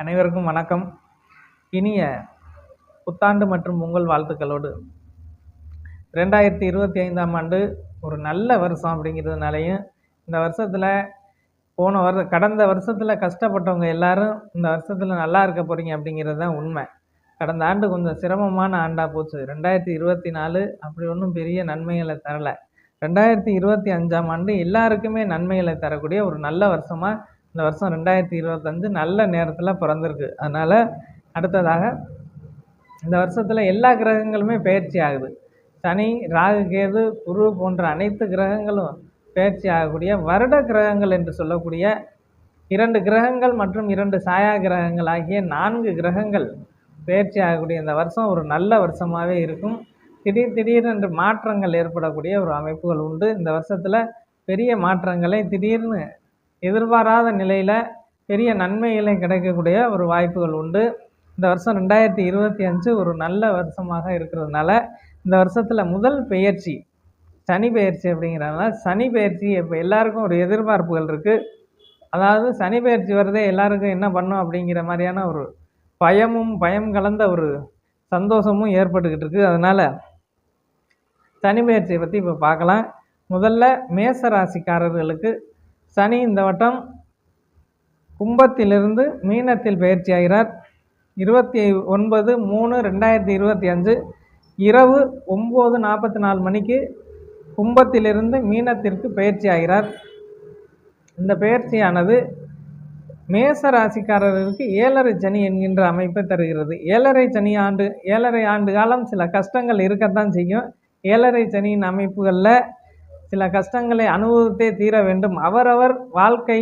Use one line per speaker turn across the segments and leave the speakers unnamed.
அனைவருக்கும் வணக்கம். இனிய புத்தாண்டு மற்றும் உங்கள் வாழ்த்துக்களோடு. ரெண்டாயிரத்தி இருபத்தி ஐந்தாம் ஆண்டு ஒரு நல்ல வருஷம் அப்படிங்கிறதுனாலையும் இந்த வருஷத்தில் போன வருஷம் கடந்த வருஷத்தில் கஷ்டப்பட்டவங்க எல்லாரும் இந்த வருஷத்தில் நல்லா இருக்க போகிறீங்க அப்படிங்கிறது தான் உண்மை. கடந்த ஆண்டு கொஞ்சம் சிரமமான ஆண்டாக போச்சு. ரெண்டாயிரத்தி இருபத்தி நாலு அப்படி ஒன்றும் பெரிய நன்மைகளை தரலை. ரெண்டாயிரத்தி இருபத்தி அஞ்சாம் ஆண்டு எல்லாருக்குமே நன்மைகளை தரக்கூடிய ஒரு நல்ல வருஷமாக இந்த வருஷம் ரெண்டாயிரத்தி இருபத்தஞ்சு நல்ல நேரத்தில் பிறந்திருக்கு. அதனால் அடுத்ததாக இந்த வருஷத்தில் எல்லா கிரகங்களுமே பயிற்சி ஆகுது. சனி ராகு கேது குரு போன்ற அனைத்து கிரகங்களும் பயிற்சி ஆகக்கூடிய வருட கிரகங்கள் என்று சொல்லக்கூடிய இரண்டு கிரகங்கள் மற்றும் இரண்டு சாயா கிரகங்கள் ஆகிய நான்கு கிரகங்கள் பயிற்சி ஆகக்கூடிய இந்த வருஷம் ஒரு நல்ல வருஷமாகவே இருக்கும். திடீர் திடீரென்று மாற்றங்கள் ஏற்படக்கூடிய ஒரு அமைப்புகள் உண்டு. இந்த வருஷத்தில் பெரிய மாற்றங்களை திடீர்னு எதிர்பாராத நிலையில் பெரிய நன்மைகளை கிடைக்கக்கூடிய ஒரு வாய்ப்புகள் உண்டு. இந்த வருஷம் ரெண்டாயிரத்தி இருபத்தி அஞ்சு ஒரு நல்ல வருஷமாக இருக்கிறதுனால இந்த வருஷத்தில் முதல் பெயர்ச்சி சனி பெயர்ச்சி அப்படிங்கிறதுனால சனி பெயர்ச்சி இப்போ எல்லாருக்கும் ஒரு எதிர்பார்ப்புகள் இருக்குது அதாவது சனி பெயர்ச்சி வரதே எல்லாருக்கும் என்ன பண்ணும் அப்படிங்கிற மாதிரியான ஒரு பயமும் பயம் கலந்த ஒரு சந்தோஷமும் ஏற்பட்டுக்கிட்டு இருக்குது அதனால் சனி பெயர்ச்சியை பற்றி இப்போ பார்க்கலாம். முதல்ல மேச ராசிக்காரர்களுக்கு சனி இந்த வட்டம் கும்பத்திலிருந்து மீனத்தில் பயிற்சி ஆகிறார். இருபத்தி ஒன்பது மூணு ரெண்டாயிரத்தி இருபத்தி அஞ்சு இரவு ஒம்பது நாற்பத்தி நாலு மணிக்கு கும்பத்திலிருந்து மீனத்திற்கு பயிற்சி ஆகிறார். இந்த பயிற்சியானது மேச ராசிக்காரர்களுக்கு ஏழரை சனி என்கின்ற அமைப்பை தருகிறது. ஏழரை சனி ஆண்டு ஏழரை ஆண்டு காலம் சில கஷ்டங்கள் இருக்கத்தான் செய்யும். ஏழரை சனியின் அமைப்புகளில் சில கஷ்டங்களை அனுபவித்தே தீர வேண்டும். அவரவர் வாழ்க்கை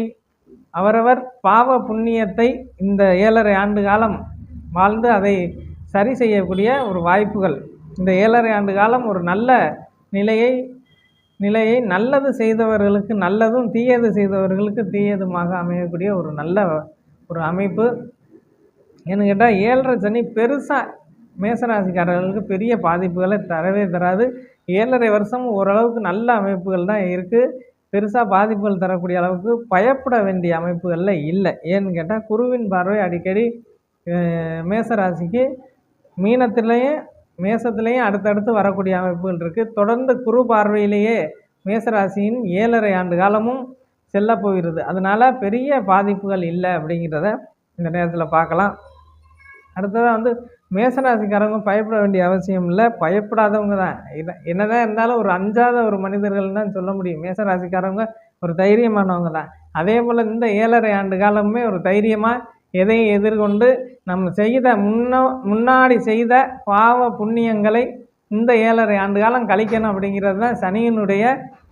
அவரவர் பாவ புண்ணியத்தை இந்த ஏழரை ஆண்டு காலம் வாழ்ந்து அதை சரி செய்யக்கூடிய ஒரு வாய்ப்புகள். இந்த ஏழரை ஆண்டு காலம் ஒரு நல்ல நிலையை நிலையை நல்லது செய்தவர்களுக்கு நல்லதும் தீயது செய்தவர்களுக்கு தீயதுமாக அமையக்கூடிய ஒரு நல்ல ஒரு அமைப்பு. ஏன்னு கேட்டால் ஏழரை சனி பெருசாக மேசராசிக்காரர்களுக்கு பெரிய பாதிப்புகளை தரவே தராது. ஏழரை வருஷம் ஓரளவுக்கு நல்ல அமைப்புகள் தான் இருக்குது பெருசாக பாதிப்புகள் தரக்கூடிய அளவுக்கு பயப்பட வேண்டிய அமைப்புகளில் இல்லை. ஏன்னு கேட்டால் குருவின் பார்வை அடிக்கடி மேசராசிக்கு மீனத்திலையும் மேசத்துலேயும் அடுத்தடுத்து வரக்கூடிய அமைப்புகள் இருக்குது தொடர்ந்து குரு பார்வையிலேயே மேசராசியின் ஏழரை ஆண்டு காலமும் செல்ல போகிறது. அதனால் பெரிய பாதிப்புகள் இல்லை அப்படிங்கிறத இந்த நேரத்தில் பார்க்கலாம். அடுத்ததாக வந்து மேசராசிக்காரங்க பயப்பட வேண்டிய அவசியம் இல்லை. பயப்படாதவங்க தான். என்னதான் இருந்தாலும் ஒரு அஞ்சாத ஒரு மனிதர்கள் தான் சொல்ல முடியும். மேசராசிக்காரவங்க ஒரு தைரியமானவங்க தான். அதே போல் இந்த ஏழரை ஆண்டு காலமுமே ஒரு தைரியமாக எதையும் எதிர்கொண்டு நம்ம செய்த முன்னோ முன்னாடி செய்த பாவ புண்ணியங்களை இந்த ஏழரை ஆண்டு காலம் கழிக்கணும் அப்படிங்கிறது தான் சனியினுடைய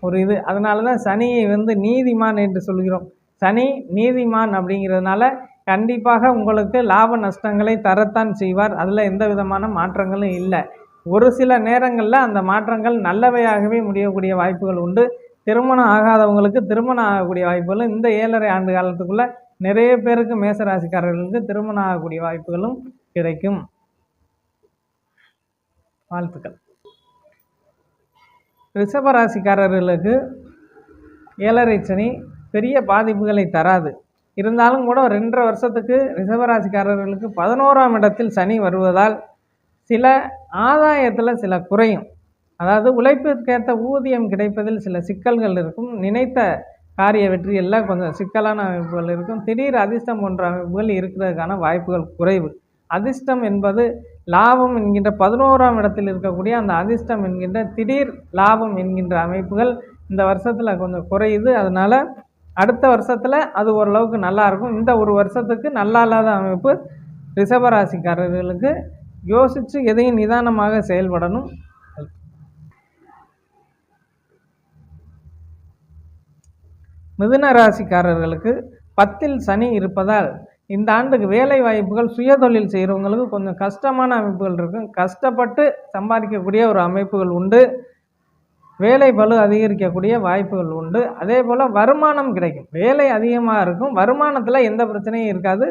ஒரு இது. அதனால தான் சனியை வந்து நீதிமான் என்று சொல்கிறோம். சனி நீதிமான் அப்படிங்கிறதுனால கண்டிப்பாக உங்களுக்கு லாப நஷ்டங்களை தரத்தான் செய்வார். அதில் எந்த விதமான மாற்றங்களும் இல்லை. ஒரு சில நேரங்களில் அந்த மாற்றங்கள் நல்லவையாகவே முடியக்கூடிய வாய்ப்புகள் உண்டு. திருமணம் ஆகாதவங்களுக்கு திருமணம் ஆகக்கூடிய வாய்ப்புகளும் இந்த ஏழரை ஆண்டு காலத்துக்குள்ளே நிறைய பேருக்கு மேசராசிக்காரர்களுக்கு திருமணம் ஆகக்கூடிய வாய்ப்புகளும் கிடைக்கும். வாழ்த்துக்கள். ரிஷபராசிக்காரர்களுக்கு ஏழரை சனி பெரிய பாதிப்புகளை தராது. இருந்தாலும் கூட ரெண்டரை வருஷத்துக்கு ரிஷபராசிக்காரர்களுக்கு பதினோராம் இடத்தில் சனி வருவதால் சில ஆதாயத்தில் சில குறையும். அதாவது உழைப்பிற்கேற்ற ஊதியம் கிடைப்பதில் சில சிக்கல்கள் இருக்கும். நினைத்த காரிய வெற்றியெல்லாம் கொஞ்சம் சிக்கலான அமைப்புகள் இருக்கும். திடீர் அதிர்ஷ்டம் போன்ற அமைப்புகள் இருக்கிறதுக்கான வாய்ப்புகள் குறைவு. அதிர்ஷ்டம் என்பது லாபம் என்கின்ற பதினோராம் இடத்தில் இருக்கக்கூடிய அந்த அதிர்ஷ்டம் என்கின்ற திடீர் லாபம் என்கின்ற அமைப்புகள் இந்த வருஷத்தில் கொஞ்சம் குறையுது. அதனால் அடுத்த வருஷத்தில் அது ஓரளவுக்கு நல்லாயிருக்கும். இந்த ஒரு வருஷத்துக்கு நல்லா இல்லாத அமைப்பு ரிஷபராசிக்காரர்களுக்கு யோசித்து எதையும் நிதானமாக செயல்படணும். மிதுன ராசிக்காரர்களுக்கு பத்தில் சனி இருப்பதால் இந்த ஆண்டுக்கு வேலை வாய்ப்புகள் சுயதொழில் செய்கிறவங்களுக்கு கொஞ்சம் கஷ்டமான அமைப்புகள் இருக்கும். கஷ்டப்பட்டு சம்பாதிக்கக்கூடிய ஒரு அமைப்புகள் உண்டு. வேலை பலு அதிகரிக்கக்கூடிய வாய்ப்புகள் உண்டு. அதே போல் வருமானம் கிடைக்கும். வேலை அதிகமாக இருக்கும். வருமானத்தில் எந்த பிரச்சனையும் இருக்காது.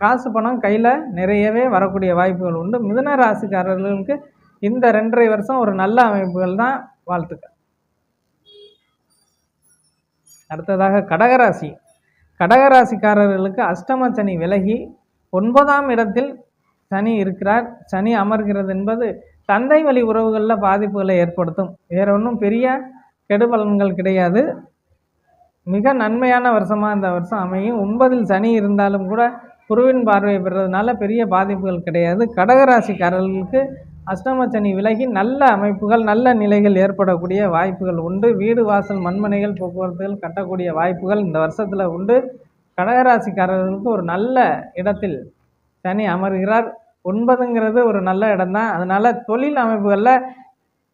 காசு பணம் கையில் நிறையவே வரக்கூடிய வாய்ப்புகள் உண்டு. மிதுன ராசிக்காரர்களுக்கு இந்த ரெண்டரை வருஷம் ஒரு நல்ல அமைப்புகள் தான். வாழ்த்துக்கள். அடுத்ததாக கடகராசி. கடகராசிக்காரர்களுக்கு அஷ்டம சனி விலகி ஒன்பதாம் இடத்தில் சனி இருக்கிறார். சனி அமர்கிறது என்பது தந்தை வழி உறவுகளில் பாதிப்புகளை ஏற்படுத்தும். வேற ஒன்றும் பெரிய கெடுபலன்கள் கிடையாது. மிக நன்மையான வருஷமாக இந்த வருஷம் அமையும். ஒன்பதில் சனி இருந்தாலும் கூட குருவின் பார்வையை பெறுறதுனால பெரிய பாதிப்புகள் கிடையாது. கடகராசிக்காரர்களுக்கு அஷ்டம சனி விலகி நல்ல அமைப்புகள் நல்ல நிலைகள் ஏற்படக்கூடிய வாய்ப்புகள் உண்டு. வீடு வாசல் மண்மனைகள் போக்குவரத்துகள் கட்டக்கூடிய வாய்ப்புகள் இந்த வருஷத்தில் உண்டு. கடகராசிக்காரர்களுக்கு ஒரு நல்ல இடத்தில் சனி அமர்கிறார். ஒன்பதுங்கிறது ஒரு நல்ல இடம்தான். அதனால் தொழில் அமைப்புகளில்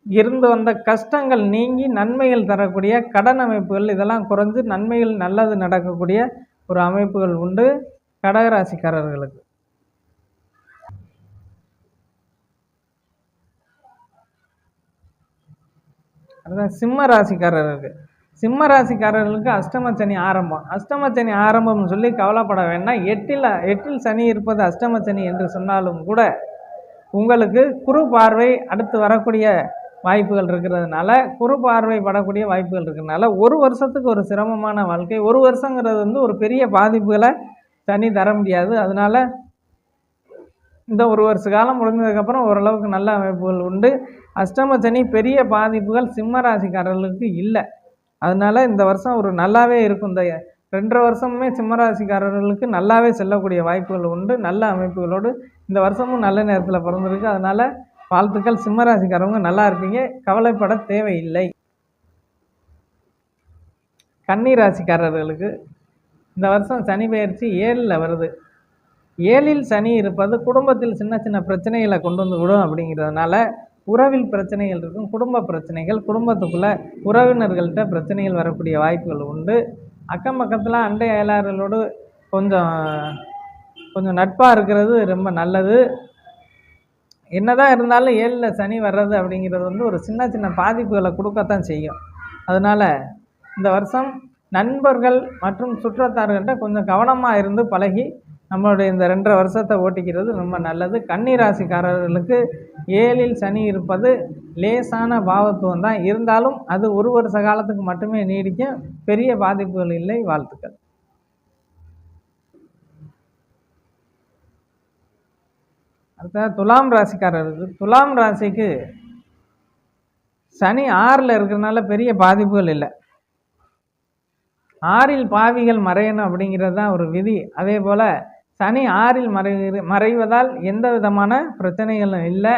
இருந்து வந்த கஷ்டங்கள் நீங்கி நன்மைகள் தரக்கூடிய கடன் அமைப்புகள் இதெல்லாம் குறைஞ்சு நன்மைகள் நல்லது நடக்கக்கூடிய ஒரு அமைப்புகள் உண்டு கடகராசிக்காரர்களுக்கு. அதுதான் சிம்ம ராசிக்காரர்களுக்கு. சிம்ம ராசிக்காரர்களுக்கு அஷ்டம சனி ஆரம்பம். அஷ்டம சனி ஆரம்பம்னு சொல்லி கவலைப்பட வேண்டாம். எட்டில் எட்டில் சனி இருப்பது அஷ்டம சனி என்று சொன்னாலும் கூட உங்களுக்கு குறு பார்வை அடுத்து வரக்கூடிய வாய்ப்புகள் இருக்கிறதுனால குறு பார்வை படக்கூடிய வாய்ப்புகள் இருக்கிறதுனால ஒரு வருஷத்துக்கு ஒரு சிரமமான வாழ்க்கை. ஒரு வருஷங்கிறது வந்து ஒரு பெரிய பாதிப்புகளை சனி தர முடியாது. அதனால் இந்த ஒரு வருஷ காலம் முடிஞ்சதுக்கப்புறம் ஓரளவுக்கு நல்ல அமைப்புகள் உண்டு. அஷ்டம சனி பெரிய பாதிப்புகள் சிம்ம ராசிக்காரர்களுக்கு இல்லை. அதனால இந்த வருஷம் ஒரு நல்லாவே இருக்கும். இந்த ரெண்டரை வருஷமுமே சிம்மராசிக்காரர்களுக்கு நல்லாவே செல்லக்கூடிய வாய்ப்புகள் உண்டு. நல்ல அமைப்புகளோடு இந்த வருஷமும் நல்ல நேரத்தில் பிறந்திருக்கு. அதனால் வாழ்த்துக்கள். சிம்மராசிக்காரவங்க நல்லா இருப்பீங்க. கவலைப்பட தேவையில்லை. கன்னி ராசிக்காரர்களுக்கு இந்த வருஷம் சனி பயிற்சி ஏழில் வருது. ஏழில் சனி இருப்பது குடும்பத்தில் சின்ன சின்ன பிரச்சனைகளை கொண்டு வந்து விடும் அப்படிங்கிறதுனால உறவில் பிரச்சனைகள் இருக்கும் குடும்ப பிரச்சனைகள் குடும்பத்துக்குள்ளே உறவினர்கள்ட்ட பிரச்சனைகள் வரக்கூடிய வாய்ப்புகள் உண்டு. அக்கம் பக்கத்தில் அண்டை அயலார்களோடு கொஞ்சம் கொஞ்சம் நட்பாக இருக்கிறது ரொம்ப நல்லது. என்னதான் இருந்தாலும் ஏழில் சனி வர்றது அப்படிங்கிறது வந்து ஒரு சின்ன சின்ன பாதிப்புகளை கொடுக்கத்தான் செய்யும். அதனால் இந்த வருஷம் நண்பர்கள் மற்றும் சுற்றத்தார்கள்ட்ட கொஞ்சம் கவனமாக இருந்து பழகி நம்மளுடைய இந்த ரெண்டரை வருஷத்தை ஓட்டிக்கிறது ரொம்ப நல்லது. கன்னி ராசிக்காரர்களுக்கு ஏழில் சனி இருப்பது லேசான பாவத்துவம் தான். இருந்தாலும் அது ஒரு வருஷ காலத்துக்கு மட்டுமே நீடிக்கும் பெரிய பாதிப்புகள் இல்லை. வாழ்த்துக்கள். அடுத்த துலாம் ராசிக்காரருக்கு துலாம் ராசிக்கு சனி ஆறில் இருக்கிறதுனால பெரிய பாதிப்புகள் இல்லை. ஆறில் பாவிகள் மறையணும் அப்படிங்கிறது தான் ஒரு விதி. அதே போல் சனி ஆறில் மறை மறைவதால் எந்த விதமான பிரச்சனைகளும் இல்லை.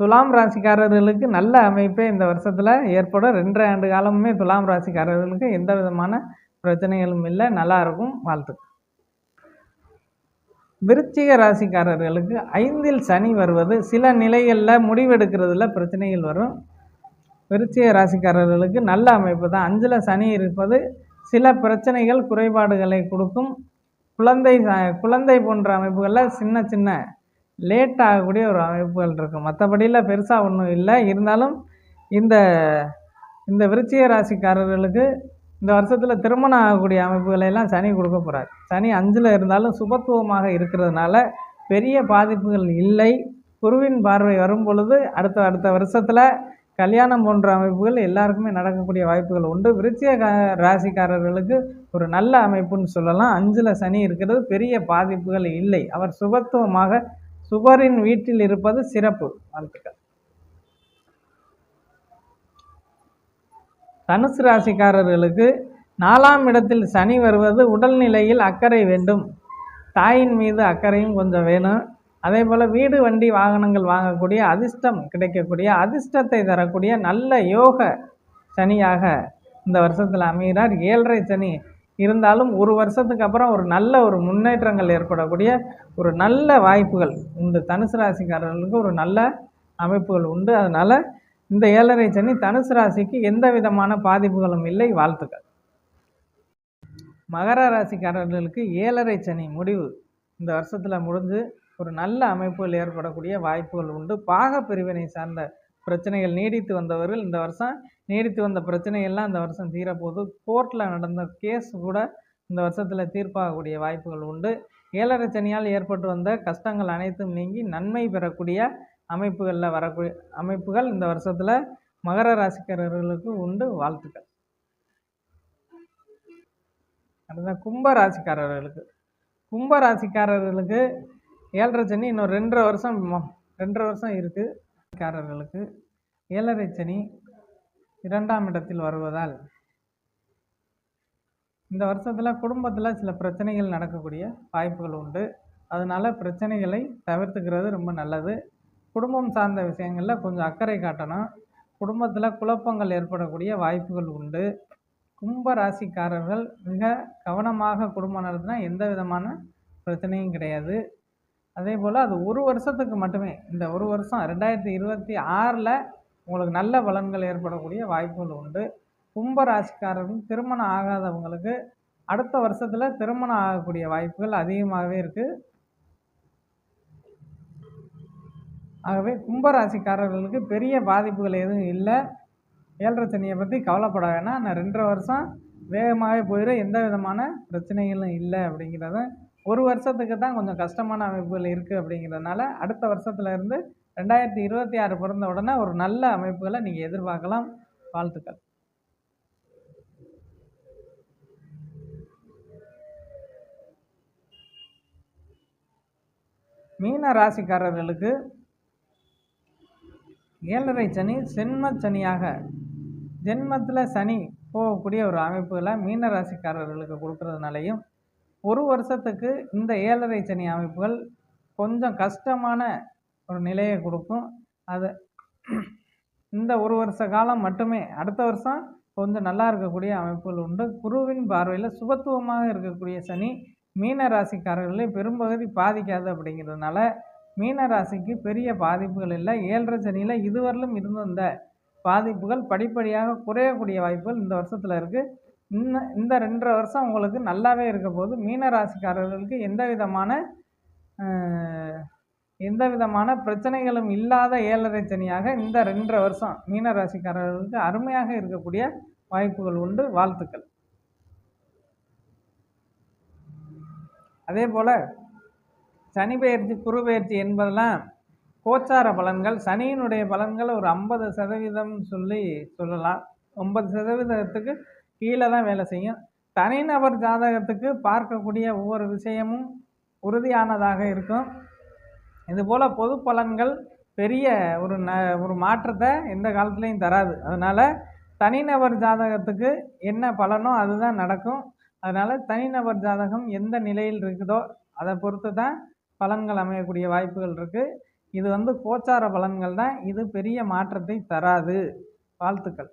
துலாம் ராசிக்காரர்களுக்கு நல்ல அமைப்பே இந்த வருஷத்தில் ஏற்படும். ரெண்டரை ஆண்டு காலமுமே துலாம் ராசிக்காரர்களுக்கு எந்த விதமான பிரச்சனைகளும் இல்லை. நல்லா இருக்கும். வாழ்த்துக்கள். விருச்சிக ராசிக்காரர்களுக்கு ஐந்தில் சனி வருவது சில நிலைகளில் முடிவெடுக்கிறதுல பிரச்சனைகள் வரும். விருச்சிக ராசிக்காரர்களுக்கு நல்ல அமைப்பு தான். அஞ்சில் சனி இருப்பது சில பிரச்சனைகள் குறைபாடுகளை கொடுக்கும். குழந்தை குழந்தை போன்ற அமைப்புகளில் சின்ன சின்ன லேட் ஆகக்கூடிய ஒரு அமைப்புகள் இருக்கும். மற்றபடியில் பெருசாக ஒன்றும் இல்லை. இருந்தாலும் இந்த இந்த விருச்சிக ராசிக்காரர்களுக்கு இந்த வருஷத்தில் திருமணம் ஆகக்கூடிய அமைப்புகளை எல்லாம் சனி கொடுக்க போகிறார் சனி அஞ்சில் இருந்தாலும் சுபத்துவமாக இருக்கிறதுனால பெரிய பாதிப்புகள் இல்லை. குருவின் பார்வை வரும் பொழுது அடுத்த அடுத்த வருஷத்தில் கல்யாணம் போன்ற அமைப்புகள் எல்லாருக்குமே நடக்கக்கூடிய வாய்ப்புகள் உண்டு. விருச்சிக ராசிக்காரர்களுக்கு ஒரு நல்ல அமைப்புன்னு சொல்லலாம். அஞ்சில் சனி இருக்கிறது பெரிய பாதிப்புகள் இல்லை. அவர் சுபத்துவமாக சுபரின் வீட்டில் இருப்பது சிறப்பு. வாழ்த்துக்கள். தனுசு ராசிக்காரர்களுக்கு நாலாம் இடத்தில் சனி வருவது உடல்நிலையில் அக்கறை வேண்டும். தாயின் மீது அக்கறையும் கொஞ்சம் வேணும். அதே போல் வீடு வண்டி வாகனங்கள் வாங்கக்கூடிய அதிர்ஷ்டம் கிடைக்கக்கூடிய அதிர்ஷ்டத்தை தரக்கூடிய நல்ல யோக சனியாக இந்த வருஷத்தில் அமைகிறார். ஏழரை சனி இருந்தாலும் ஒரு வருஷத்துக்கு அப்புறம் ஒரு நல்ல ஒரு முன்னேற்றங்கள் ஏற்படக்கூடிய ஒரு நல்ல வாய்ப்புகள். உண்டு தனுசு ராசிக்காரர்களுக்கு ஒரு நல்ல அமைப்புகள் உண்டு. அதனால் இந்த ஏழரை சனி தனுசு ராசிக்கு எந்த விதமான பாதிப்புகளும் இல்லை. வாழ்த்துக்கள். மகர ராசிக்காரர்களுக்கு ஏழரை சனி முடிவு இந்த வருஷத்தில் முடிஞ்சு ஒரு நல்ல அமைப்புகள் ஏற்படக்கூடிய வாய்ப்புகள் உண்டு. பாக பிரிவினை சார்ந்த பிரச்சனைகள் நீடித்து வந்தவர்கள் இந்த வருஷம் நீடித்து வந்த பிரச்சனைகள்லாம் இந்த வருஷம் தீரப்போகுது. கோர்ட்டில் நடந்த கேஸ் கூட இந்த வருஷத்தில் தீர்ப்பாகக்கூடிய வாய்ப்புகள் உண்டு. ஏழரை சனியால் ஏற்பட்டு வந்த கஷ்டங்கள் அனைத்தும் நீங்கி நன்மை பெறக்கூடிய அமைப்புகளில் வரக்கூடிய அமைப்புகள் இந்த வருஷத்தில் மகர ராசிக்காரர்களுக்கு உண்டு. வாழ்த்துக்கள். அடுத்த கும்ப ராசிக்காரர்களுக்கு. கும்ப ராசிக்காரர்களுக்கு ஏழரை சனி இன்னும் ரெண்டரை வருஷம் ரெண்டரை வருஷம் இருக்குது காரர்களுக்கு ஏழரை சனி இரண்டாம் இடத்தில் வருவதால் இந்த வருஷத்தில் குடும்பத்தில் சில பிரச்சனைகள் நடக்கக்கூடிய வாய்ப்புகள் உண்டு. அதனால் பிரச்சனைகளை தவிர்த்துக்கிறது ரொம்ப நல்லது. குடும்பம் சார்ந்த விஷயங்களில் கொஞ்சம் அக்கறை காட்டணும். குடும்பத்தில் குழப்பங்கள் ஏற்படக்கூடிய வாய்ப்புகள் உண்டு. கும்ப ராசிக்காரர்கள் மிக கவனமாக குடும்பம் நடத்தினா எந்த விதமான பிரச்சனையும் கிடையாது. அதே போல் அது ஒரு வருஷத்துக்கு மட்டுமே. இந்த ஒரு வருஷம் ரெண்டாயிரத்தி இருபத்தி ஆறில் உங்களுக்கு நல்ல பலன்கள் ஏற்படக்கூடிய வாய்ப்புகள் உண்டு. கும்பராசிக்காரர்கள் திருமணம் ஆகாதவங்களுக்கு அடுத்த வருஷத்தில் திருமணம் ஆகக்கூடிய வாய்ப்புகள் அதிகமாகவே இருக்குது ஆகவே கும்பராசிக்காரர்களுக்கு பெரிய பாதிப்புகள் எதுவும் இல்லை. ஏழரை சனியை பற்றி கவலைப்பட வேணாம். நான் ரெண்டரை வருஷம் வேகமாகவே போயிடும் எந்த விதமான பிரச்சனைகளும் இல்லை அப்படிங்கிறத ஒரு வருஷத்துக்கு தான் கொஞ்சம் கஷ்டமான அமைப்புகள் இருக்குது அப்படிங்கிறதுனால அடுத்த வருஷத்துல இருந்து ரெண்டாயிரத்தி இருபத்தி ஆறு பிறந்த உடனே ஒரு நல்ல அமைப்புகளை நீங்கள் எதிர்பார்க்கலாம். வாழ்த்துக்கள். மீன ராசிக்காரர்களுக்கு ஏழரை சனி சென்ம சனியாக ஜென்மத்தில் சனி போகக்கூடிய ஒரு அமைப்புகளை மீன ராசிக்காரர்களுக்கு கொடுக்கறதுனாலையும் ஒரு வருஷத்துக்கு இந்த ஏழரை சனி அமைப்புகள் கொஞ்சம் கஷ்டமான ஒரு நிலையை கொடுக்கும். அது இந்த ஒரு வருஷ காலம் மட்டுமே. அடுத்த வருஷம் கொஞ்சம் நல்லா இருக்கக்கூடிய அமைப்புகள் உண்டு. குருவின் பார்வையில் சுபத்துவமாக இருக்கக்கூடிய சனி மீன ராசிக்காரர்களை பெரும்பகுதி பாதிக்காது அப்படிங்கிறதுனால மீன ராசிக்கு பெரிய பாதிப்புகள் இல்லை. ஏழரை சனியில் இதுவரையிலும் இருந்த இந்த பாதிப்புகள் படிப்படியாக குறையக்கூடிய வாய்ப்புகள் இந்த வருஷத்தில் இருக்குது இன்னும் இந்த ரெண்டரை வருஷம் உங்களுக்கு நல்லாவே இருக்க போது மீனராசிக்காரர்களுக்கு எந்த விதமான எந்த விதமான பிரச்சனைகளும் இல்லாத ஏழரை சனியாக இந்த ரெண்டரை வருஷம் மீனராசிக்காரர்களுக்கு அருமையாக இருக்கக்கூடிய வாய்ப்புகள் உண்டு. வாழ்த்துக்கள். அதே போல் சனி பெயர்ச்சி குரு பெயர்ச்சி என்பதெல்லாம் கோச்சார பலன்கள். சனியினுடைய பலன்கள் ஒரு ஐம்பது சதவீதம் சொல்லி சொல்லலாம். ஐம்பது சதவீதத்துக்கு கீழே தான் வேலை செய்யும். தனிநபர் ஜாதகத்துக்கு பார்க்கக்கூடிய ஒவ்வொரு விஷயமும் உறுதியானதாக இருக்கும். இதுபோல் பொது பலன்கள் பெரிய ஒரு ந ஒரு மாற்றத்தை எந்த காலத்துலேயும் தராது. அதனால் தனிநபர் ஜாதகத்துக்கு என்ன பலனோ அதுதான் நடக்கும். அதனால் தனிநபர் ஜாதகம் எந்த நிலையில் இருக்குதோ அதை பொறுத்து தான் பலன்கள் அமையக்கூடிய வாய்ப்புகள் இருக்குது இது வந்து கோச்சார பலன்கள் தான். இது பெரிய மாற்றத்தை தராது. வாழ்த்துக்கள்.